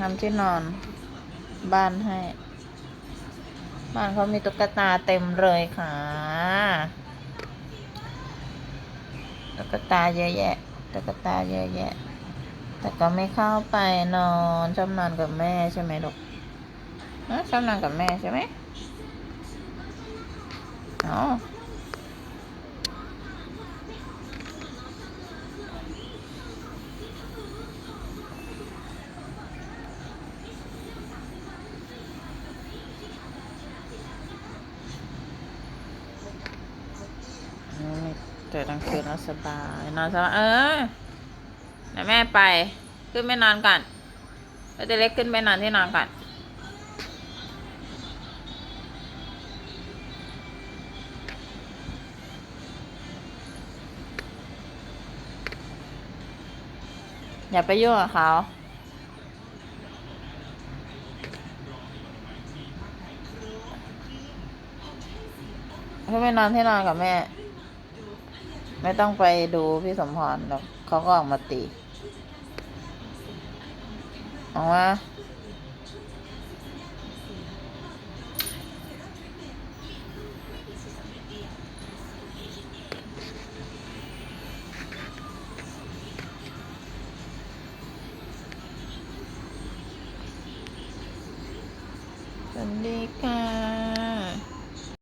ทำที่นอน บ้านให้ บ้านเขามีตุ๊กตาเต็มเลยค่ะตุ๊กตาเยอะแยะตุ๊กตาเยอะแยะ แต่ก็ไม่เข้าไปนอนชอบนอนกับแม่ใช่ไหมลูกชอบนอนกับแม่ใช่ไหมอ๋อ นี่เกิดกลางคืนแล้วสบายนอนสบายเออเดี๋ยวแม่ไปขึ้นไปนอนก่อนไปตัวเล็กขึ้นไปนอนที่นอนก่อนอย่าไปยุ่งกับเขาให้ไปนอนที่นอนกับแม่ ไม่ต้องไปดูพี่สมพรหรอกเขาก็ออกมาตีออกมาสวัสดีค่ะ